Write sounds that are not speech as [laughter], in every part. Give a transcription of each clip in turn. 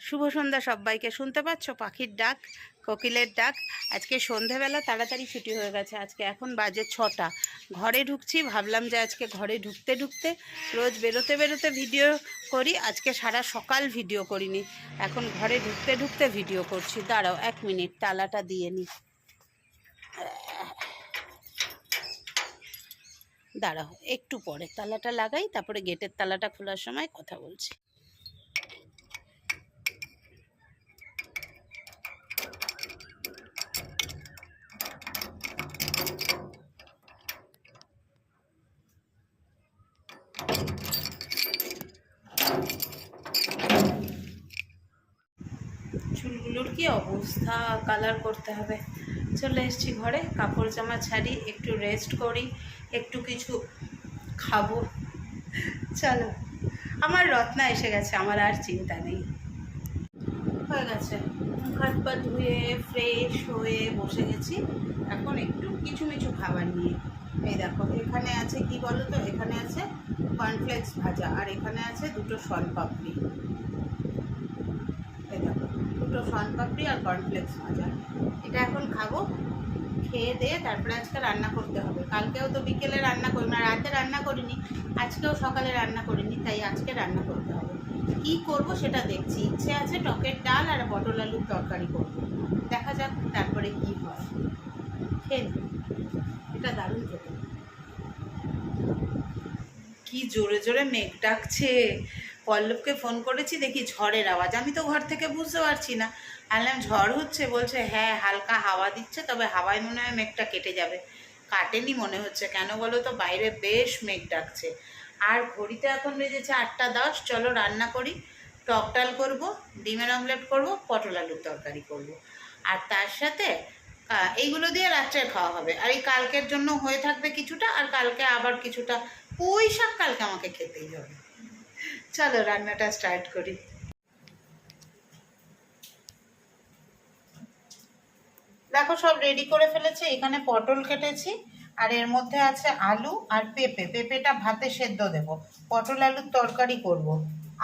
শুভ সন্ধ্যা সবাইকে। শুনতে পাচ্ছ? পাখির ডাক, কোকিলের ডাক। আজকে সন্ধেবেলা তাড়াতাড়ি ছুটি হয়ে গেছে। আজকে এখন বাজে ছটা। ঘরে ঢুকছি, ভাবলাম যে আজকে ঘরে ঢুকতে ঢুকতে রোজ বেরোতে বেরোতে ভিডিও করি। আজকে সারা সকাল ভিডিও করিনি। এখন ঘরে ঢুকতে ঢুকতে ভিডিও করছি। দাঁড়াও এক মিনিট, তালাটা দিয়ে নি। দাঁড়াও, একটু পরে তালাটা লাগাই, তারপরে গেটের তালাটা খোলার সময় কথা বলছি। কি অবস্থা? কালার করতে হবে। চলে এসেছি ঘরে। কাপড় জামা ছাড়ি, একটু রেস্ট করি, একটু কিছু খাব। চলো, আমার রত্না এসে গেছে, আমার আর চিন্তা নেই। হয়ে গেছে। হাত পা ধুয়ে ফ্রেশ হয়ে বসে গেছি। এখন একটু কিছু মিছু খাবার নিয়ে। এই দেখো, এখানে আছে কি বলো তো এখানে আছে কর্নফ্লেক্স ভাজা, আর এখানে আছে দুটো সন পাপড়ি দুটো সন পাপড়ি আর কর্নফ্লেক্স ভাজা। এটা এখন খাব, খেয়ে দিয়ে তারপরে আজকে রান্না করতে হবে। কালকেও তো বিকেলে রান্না করি, না, রাতে রান্না করিনি, আজকেও সকালে রান্না করিনি, তাই আজকে রান্না করতে হবে। কি করব সেটা দেখছি, ইচ্ছে আছে টকের ডাল আর পটল আলুর তরকারি করব। দেখা যাক তারপরে কি হয়। খেয়ে এটা দারুণ খেতে। কি জোরে জোরে মেঘ ডাকছে। পল্লবকে ফোন করেছি, দেখি ঝড়ের আওয়াজ। আমি তো ঘর থেকে বুঝতে পারছি না। আনলাম, ঝড় হচ্ছে? বলছে হ্যাঁ হালকা হাওয়া দিচ্ছে, তবে হাওয়ায় মনে হয় মেঘটা কেটে যাবে। কাটেনি মনে হচ্ছে। কেন বলো তো, বাইরে বেশ মেঘ ডাকছে। আর ঘড়িতে এখন বেজেছে আটটা দশ। চলো রান্না করি। টক ডাল করব, ডিমের অমলেট করব, পটল আলুর তরকারি করব। আর তার সাথে এইগুলো দিয়ে রাত্রে খাওয়া হবে। আর এই কালকের জন্য হয়ে থাকবে কিছুটা, আর কালকে আবার কিছুটা। পুঁই শাক কালকে আমাকে খেতেই হবে। চলো রান্নাটা স্টার্ট করি। দেখো সব রেডি করে ফেলেছে, এখানে পটল কেটেছি, আর এর মধ্যে আছে আলু আর পেঁপে। পেঁপেটা ভাতে সেদ্ধ দেব। পটল আলুর তরকারি করব।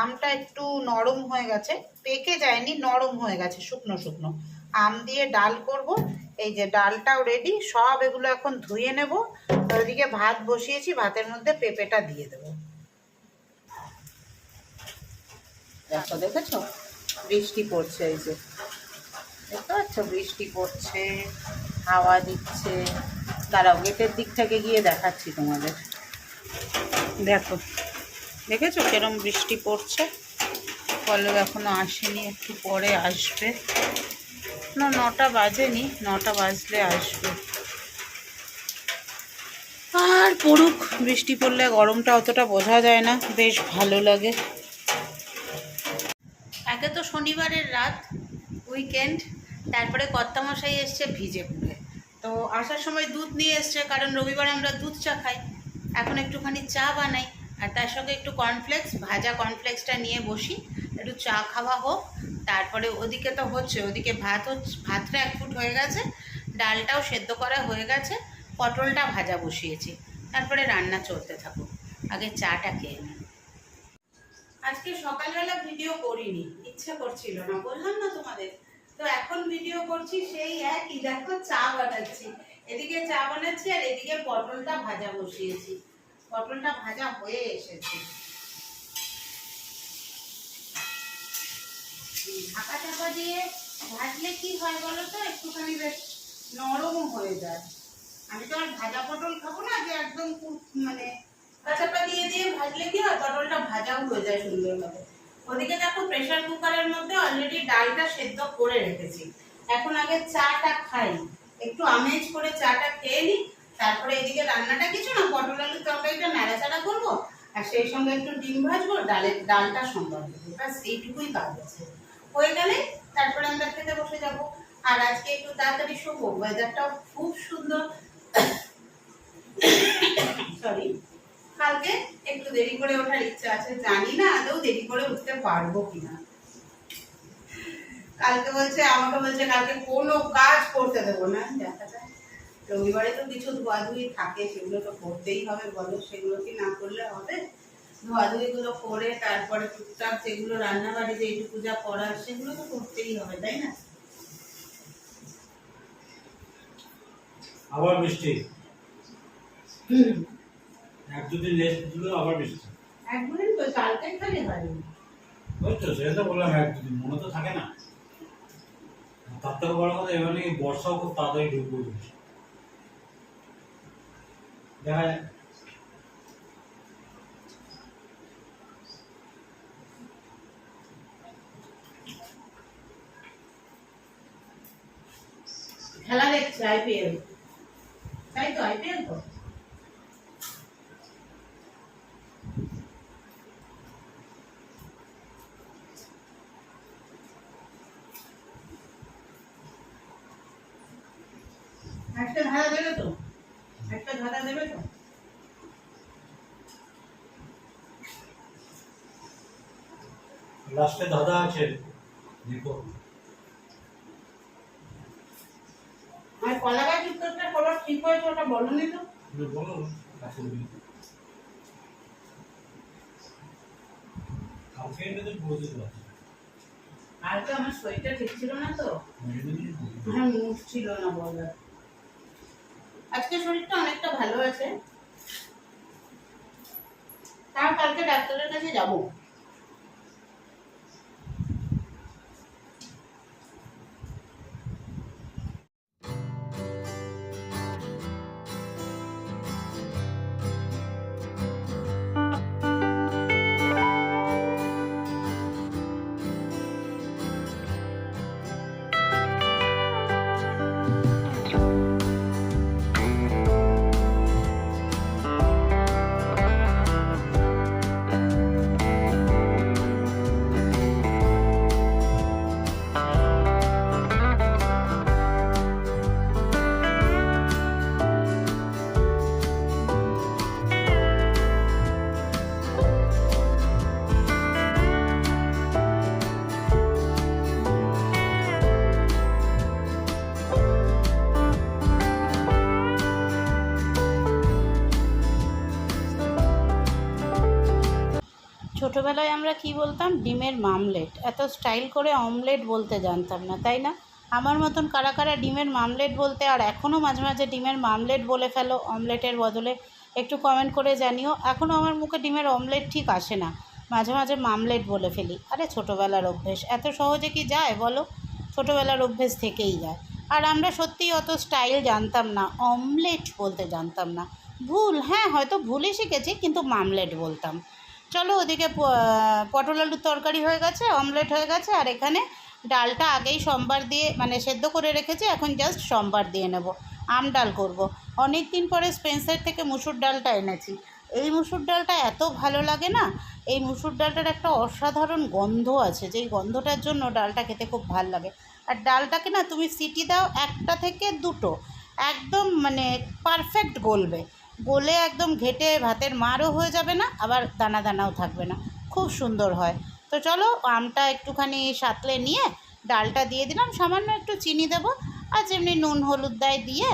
আমটা একটু নরম হয়ে গেছে। পেকে যায়নি, নরম হয়ে গেছে, শুকনো শুকনো। আম দিয়ে ডাল করব। এই যে ডালটাও রেডি সব এগুলো এখন ধুয়ে নেব। ওদিকে ভাত বসিয়েছি, ভাতের মধ্যে পেঁপেটা দিয়ে দেবো। দেখো, দেখেছ? বৃষ্টি পড়ছে এই যে। দেখতে পাচ্ছ? বৃষ্টি পড়ছে, হাওয়া দিচ্ছে। দাঁড়াও, গেটের দিক থেকে গিয়ে দেখাচ্ছি তোমাদের। দেখো, দেখেছ কেরম বৃষ্টি পড়ছে? পল্লব এখনও আসেনি, একটু পরে আসবে। না, নটা বাজেনি, নটা বাজলে আসবে। আর পড়ুক, বৃষ্টি পড়লে গরমটা অতটা বোঝা যায় না, বেশ ভালো লাগে। শনিবারের রাত উইকেন্ড তারপরে কর্তামশাই এসছে ভিজে পুড়ে তো আসার সময় দুধ নিয়ে এসছে, কারণ রবিবার আমরা দুধ চা খাই। এখন একটুখানি চা বানাই, আর তার সঙ্গে একটু কর্নফ্লেক্স ভাজা কর্নফ্লেক্সটা নিয়ে বসি। একটু চা খাওয়া হোক, তারপরে ওদিকে তো হচ্ছে, ওদিকে ভাত হচ্ছে, ভাতটা এক ফুট হয়ে গেছে, ডালটাও সেদ্ধ করা হয়ে গেছে, পটলটা ভাজা বসিয়েছি। তারপরে রান্না চলতে থাকুক। আগে চাটা খেয়ে নিই। আজকে সকালবেলা ভিডিও করিনি, ইচ্ছা করছিল না, বললাম না তোমাদের। তো এখন ভিডিও করছি সেই একই, দেখো চা বানাচ্ছি। এদিকে চা বানাচ্ছি আর এদিকে পটলটা ভাজা বসিয়েছি। পটলটা ভাজা হয়ে এসেছে। ঢাকা চাপা দিয়ে ভাজলে কি হয় বলো তো? একটুখানি বেশ নরম হয়ে যায়। আমি তো আর ভাজা পটল খাব না, যে একদম মানে কাঁচাপা দিয়ে দিয়ে ভাজলে কি হয়? পটলটা ভাজাও হয়ে যায় সুন্দরভাবে। ওদিকে দেখো প্রেসার কুকারের মধ্যে অলরেডি ডালটা সেদ্ধ করে রেখেছি। এখন আগে চাটা খাই। একটু আমেজ করে চাটা খেয়ে নিই। তারপরে এদিকে রান্নাটা কিছু না, পটল আলুর তরকারিটা নাড়াচাড়া করব আর সেই সঙ্গে একটু ডিম ভাজবো, ডালের ডালটা দেবো ব্যাস, এইটুকুই কাজ আছে। হয়ে গেলে তারপরে আমরা খেতে বসে যাব। আর আজকে একটু তাড়াতাড়ি শোবো ওয়েদারটাও খুব সুন্দর। [coughs] সরি কালকে একটু দেরি করে ওঠার ইচ্ছা আছে জানি না আদৌ দেরি করে উঠতে পারব কিনা। কালকে বলছে আমাকে বলছে কালকে কোনো কাজ করতে দেবো না দেখা যায় রবিবারে তো কিছু ধোয়াধুয়ি থাকে সেগুলো তো করতেই হবে বলো সেগুলো কি না করলে হবে? ধোয়াধুয়িগুলো করে তারপরে টুকটাক যেগুলো রান্না বাড়িতে এইটুকু যা করার সেগুলো তো করতেই হবে তাই না? আবার বৃষ্টি এক দুদিন দিল আবার একদিন তো কালকে খালি হয়নি সেটা তো বললাম এক দুদিন মনে তো থাকে না। তার থেকে বড় কথা এবার নাকি বর্ষাও খুব তাড়াতাড়ি ঢুকবে দেখা যায় খেলা দেখছে আইপিএল তাই তো আইপিএল তো? একটা ধারা দেবে তো? একটা ধারা দেবে তো? লাস্টে দাদা আছে দেখো। আর কলা গাছ উত্তরটা খবর ঠিক হয়েছে ওটা বলনি তো? বলো কালকে এনে তো বলে দিতে পারছি তো আমার শরীরটা ঠিক ছিল না তো? হ্যাঁ মুখ ছিল না বলার। আজকে শরীরটা অনেকটা ভালো আছে। তাও কালকে ডাক্তারের কাছে যাব। ছোটবেলায় আমরা কি বলতাম? ডিমের মামলেট। এত স্টাইল করে অমলেট বলতে জানতাম না, তাই না? আমার মতন কারা কারা ডিমের মামলেট বলতে, আর এখনও মাঝে মাঝে ডিমের মামলেট বলে ফেলো অমলেটের বদলে, একটু কমেন্ট করে জানিও। এখনও আমার মুখে ডিমের অমলেট ঠিক আসে না, মাঝে মাঝে মামলেট বলে ফেলি। আরে ছোটোবেলার অভ্যেস, এত সহজে কি যায় বলো? ছোটোবেলার অভ্যেস থেকেই যায়। আর আমরা সত্যিই অত স্টাইল জানতাম না, অমলেট বলতে জানতাম না। ভুল হ্যাঁ হয়তো ভুলই শিখেছি, কিন্তু মামলেট বলতাম। চলো ওদিকে পটল আলুর তরকারি হয়ে গেছে অমলেট হয়ে গেছে, আর এখানে ডালটা আগেই সোমবার দিয়ে মানে সেদ্ধ করে রেখেছি, এখন জাস্ট সোমবার দিয়ে নেব, আম ডাল করব। অনেক দিন পরে স্পেন্সার থেকে মুসুর ডালটা এনেছি। এই মুসুর ডালটা এত ভালো লাগে না, এই মুসুর ডালটার একটা অসাধারণ গন্ধ আছে, যেই গন্ধটার জন্য ডালটা খেতে খুব ভালো লাগে। আর ডালটাকে না তুমি সিটি দাও একটা থেকে দুটো, একদম মানে পারফেক্ট গলবে। গলে একদম ঘেটে ভাতের মারও হয়ে যাবে না, আবার দানা দানাও থাকবে না। খুব সুন্দর হয়। তো চলো, আমটা একটুখানি সাতলে নিয়ে ডালটা দিয়ে দিলাম, সামান্য একটু চিনি দেবো, আর যেমনি নুন, হলুদ দেয় দিয়ে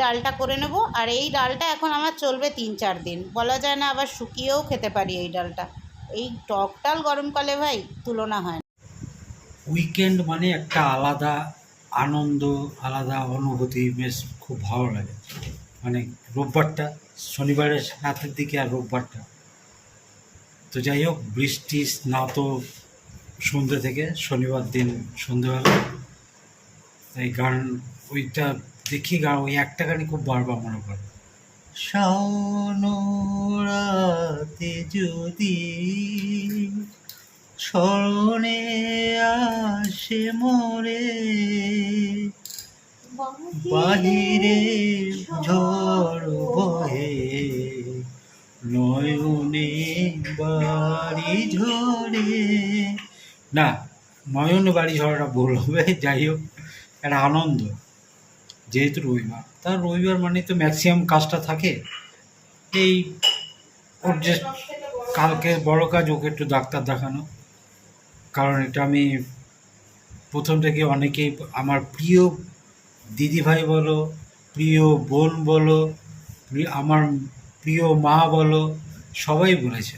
ডালটা করে নেব। আর এই ডালটা এখন আমার চলবে তিন চার দিন। বলা যায় না, আবার শুকিয়েও খেতে পারি এই ডালটা। এই টক ডাল গরমকালে ভাই, তুলনা হয় না। উইকেন্ড মানে একটা আলাদা আনন্দ, আলাদা অনুভূতি, বেশ খুব ভালো লাগে। মানে রোববারটা শনিবারের রাতের দিকে আর রোববারটা। তো যাই হোক, বৃষ্টি, স্নাত সন্ধ্যে থেকে শনিবার দিন সন্ধ্যেবেলা এই গান, ওইটা দেখি গান ওই একটা গানই খুব বারবার মনে পড়ে। রাতে যদি স্মরণে আসে মোরে বাহিরে ঝড় বহে, নয়নে বাড়ি ঝরে। না, নয়নে বাড়ি ঝড়টা ভুল হবে, যাই হোক, একটা আনন্দ। যেহেতু রবিবার তার রবিবার মানে তো ম্যাক্সিমাম কাজটা থাকে। এই ওর যে কালকে বড় কাজ, ওকে একটু ডাক্তার দেখানো। কারণ এটা আমি প্রথম থেকে অনেকেই, আমার প্রিয় দিদিভাই বলো, প্রিয় বোন বলো আমার প্রিয় মা বলো, সবাই বলেছে।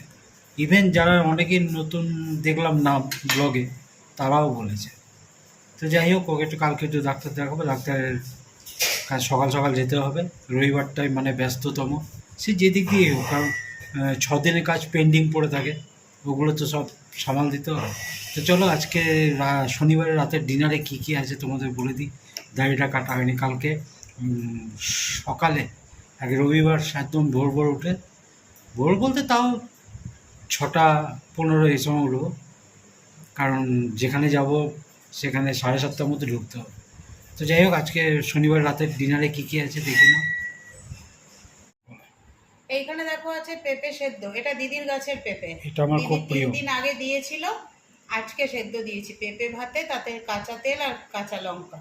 ইভেন যারা অনেকেই নতুন দেখলাম নাম ব্লগে তারাও বলেছে। তো যাই হোক, ওকে একটু কালকে একটু ডাক্তার দেখাবো, ডাক্তারের কাজ সকাল সকাল যেতে হবে। রবিবারটাই মানে ব্যস্ততম। সে যেদিক দিয়ে হোক, কারণ ছদিনের কাজ পেন্ডিং পড়ে থাকে, ওগুলো তো সব সামাল দিতে হবে। তো চলো আজকে শনিবারের রাতের ডিনারে কী কী আছে তোমাদের বলে দিই। দাড়িটা কাটা হয়নি কালকে। সকালে আগে রবিবার একদম ভোর ভোর উঠে ভোর বলতে তাও ছটা পনেরো এই সময় উঠবো। কারণ যেখানে যাব সেখানে সাড়ে সাতটার মধ্যে ঢুকতে হবে। তো যাই হোক আজকে শনিবার রাতের ডিনারে কী কী আছে দেখি না এইখানে দেখো আছে পেঁপে সেদ্ধ এটা দিদির গাছের পেঁপে। এটা আমার খুব প্রিয়। দিন আগে দিয়েছিল আজকে সেদ্ধ দিয়েছি পেঁপে ভাতে তাতে কাঁচা তেল আর কাঁচা লঙ্কা।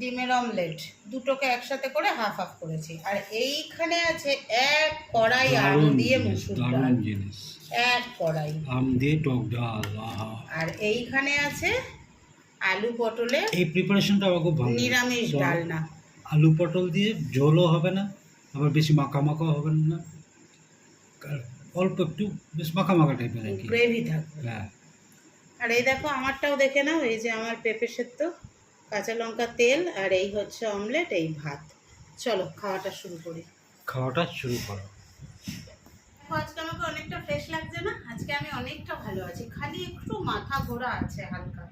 ডিমের অমলেট দুটোকে একসাথে করে হাফ হাফ করেছি। আর এইখানে আছে এক কড়াই আলু দারুণ দিয়ে মুসুর ডাল। এক কড়াই। আম দিয়ে টক ডাল আর এইখানে আছে আলু পটলে এই প্রিপারেশনটা আমার খুব ভালো নিরামিষ তো ডালনা আলু পটল দিয়ে ঝোলও হবে না আবার বেশি মাখা মাখা হবে না। অল্প একটু বেশ মাখা মাখা টাইপের আর কি। গ্রেভি থাকবে। হ্যাঁ। আর এই দেখো আমারটাও দেখে নাও এই যে আমার পেঁপে সেদ্ধ কাঁচা লঙ্কা তেল আর এই হচ্ছে অমলেট এই ভাত। চলো খাওয়াটা শুরু করি। খাওয়াটা শুরু করো। আজকে আমাকে অনেকটা ফ্রেশ লাগছে না? আজকে আমি অনেকটা ভালো আছি। খালি একটু মাথা ঘোরা আছে হালকা।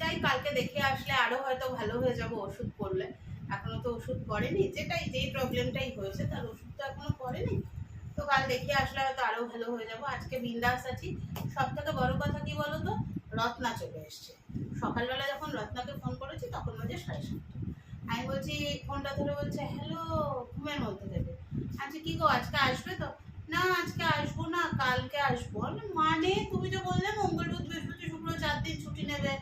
যাই কালকে দেখে আসলে আরও হয়তো ভালো হয়ে যাব ওষুধ পড়লে এখনও তো ওষুধ পড়েনি যেটাই যেই প্রবলেমটাই হয়েছে তার ওষুধ তো এখনও পড়েনি তো কাল দেখে আসলে হয়তো আরও ভালো হয়ে যাব। আজকে বিন্দাস আছি। সব থেকে বড় কথা কি বলো তো রত্না চলে এসছে। সকালবেলা যখন রত্নাকে ফোন করেছি, তখন বাজে সাড়ে সাতটা। আমি বলছি ফোনটা ধরে বলছে হ্যালো ঘুমের মধ্যে দেবে। আচ্ছা কি গো, আজকে আসবে তো? না, আজকে আসব না, কালকে আসব। মানে? তুমি যে বললে মঙ্গল, বুধ, বৃহস্পতি, শুক্র, চার দিন ছুটি নেবে।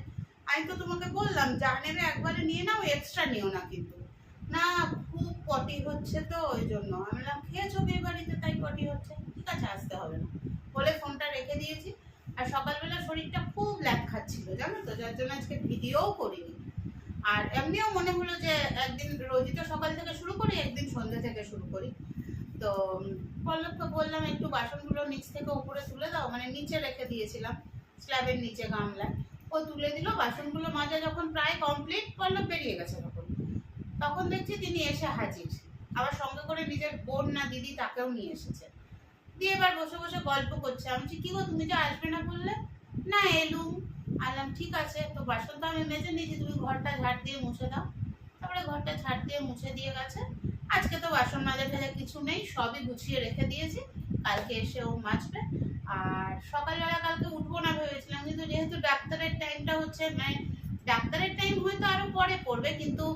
আমি তো তোমাকে বললাম, যা নেবে একবারে নিয়ে নাও এক্সট্রা নিও না কিন্তু। না পটি হচ্ছে তো ওই জন্য। আমি বললাম, খেয়েছো বিয়ে বাড়িতে? তাই পটি হচ্ছে। ঠিক আছে, আসতে হবে না। বলে ফোনটা রেখে দিয়েছি। আর সকালবেলা শরীরটা খুব ল্যাক খাচ্ছিল, জানো তো? যার জন্য আজকে ভিডিওও করিনি। আর এমনিও মনে হলো যে একদিন রোজই তো সকাল থেকে শুরু করি, একদিন সন্ধ্যে থেকে শুরু করি। তো পল্লবকে বললাম, একটু বাসনগুলো নিচ থেকে উপরে তুলে দাও। মানে নিচে রেখে দিয়েছিলাম, স্ল্যাবের নিচে গামলায়। ও তুলে দিল, বাসনগুলো মাজা যখন প্রায় কমপ্লিট, পল্লব বেরিয়ে গেছে তখন। তখন দেখছি তিনি এসে হাজির। আবার সঙ্গে করে নিজের বোন না দিদি তাকেও নিয়ে এসেছে। দিয়ে এবার বসে বসে গল্প করছে। আমি কি গো, তুমি যে আসবে না বললে? না, এলুম। আলাম, ঠিক আছে, তো বাসন তো আমি মেজে নিয়েছি, তুমি ঘরটা ঝাড় দিয়ে মুছে দাও। তারপরে ঘরটা ঝাড় দিয়ে মুছে দিয়ে গেছে। আজকে তো বাসন মাজা টাজা কিছু নেই, সবই গুছিয়ে রেখে দিয়েছি। কালকে এসে ও মাজবে। আর সকালবেলা কালকে উঠবো না ভেবেছিলাম, কিন্তু যেহেতু ডাক্তারের টাইমটা হচ্ছে মানে ডাক্তারের টাইম হয়তো আরও পরে পড়বে, কিন্তু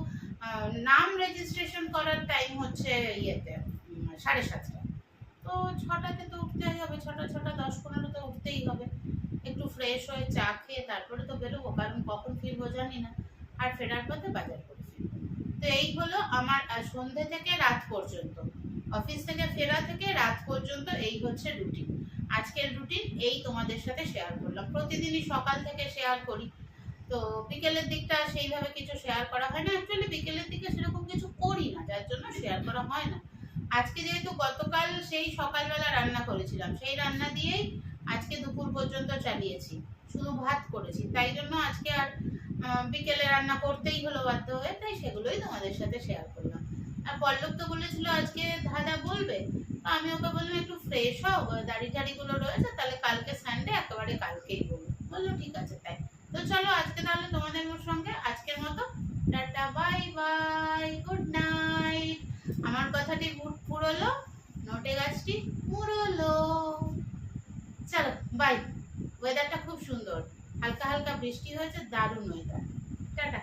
নাম রেজিস্ট্রেশন করার টাইম হচ্ছে ইয়েতে সাড়ে সাতটা। তো ছটাতে তো উঠতেই হবে, ছটা ছটা, দশ পনেরোতে উঠতেই হবে। একটু ফ্রেশ হয়ে চা খেয়ে তারপরে তো বেরোবো, কারণ কখন ফিরবো জানি না। আর ফেরার পথে বাজার করে ফিরবো। তো এই হলো আমার সন্ধে থেকে রাত পর্যন্ত। অফিস থেকে ফেরা থেকে রাত পর্যন্ত এই হচ্ছে রুটিন আজকের রুটিন এই তোমাদের সাথে শেয়ার করলাম। প্রতিদিনই সকাল থেকে শেয়ার করি। তো বিকেলের দিকটা সেইভাবে কিছু শেয়ার করা হয় না। অ্যাকচুয়ালি বিকেলের দিকে সেরকম কিছু করি না, যার জন্য শেয়ার করা হয় না। আজকে যেহেতু গতকাল সেই সকালবেলা রান্না করেছিলাম, সেই রান্না দিয়েই আজকে দুপুর পর্যন্ত চালিয়েছি। শুধু ভাত করেছি। তাই জন্য আজকে আর বিকেলে রান্না করতেই হলো বাধ্য হয়ে, তাই সেগুলোই তোমাদের সাথে শেয়ার করলাম। আর পল্লব তো বলেছিল আজকে দাদা বলবে। আমি ওকে বললাম, একটু ফ্রেশ হও দাড়ি টাড়িগুলো রয়েছে, তাহলে কালকে সানডে একেবারে কালকেই বলব। বলল, ঠিক চলো আজকে তাহলে তোমাদের সঙ্গে আজকের মতো। Tata, bye bye good night আমার কথাটি গুড পুরোলো নোটে গাছটি পুরোলো চলো, বাই। ওয়েদারটা খুব সুন্দর। হালকা হালকা বৃষ্টি হয়েছে, দারুণ ওয়েদার টাটা।